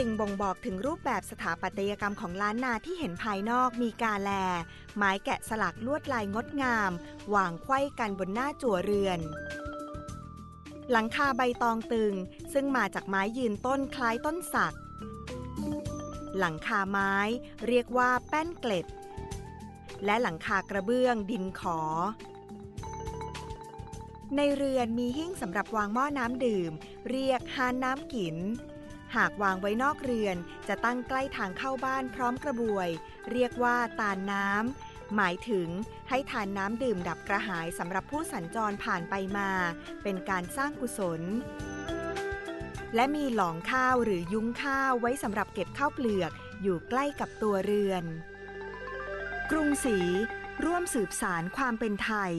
สิ่งบ่งบอกถึงรูปแบบสถาปัตยกรรมของล้านนาที่เห็นภายนอกมีกาแล ไม้แกะสลักลวดลายงดงามวางไขว้กันบนหน้าจั่วเรือน หลังคาใบตองตึง ซึ่งมาจากไม้ยืนต้นคล้ายต้นสัก หลังคาไม้เรียกว่าแป้นเกล็ด และหลังคากระเบื้องดินขอในเรือนมีหิ้งสำหรับวางหม้อน้ำดื่ม เรียกฮานน้ำกิน หากวางไว้นอกเรือน จะตั้งใกล้ทางเข้าบ้านพร้อมกระบวย เรียกว่าตาน้ำ หมายถึงให้ทานน้ำดื่มดับกระหายสำหรับผู้สัญจรผ่านไปมา เป็นการสร้างกุศล และมีหลองข้าวหรือยุ้งข้าวไว้สำหรับเก็บข้าวเปลือก อยู่ใกล้กับตัวเรือน กรุงศรีร่วมสืบสารความเป็นไทย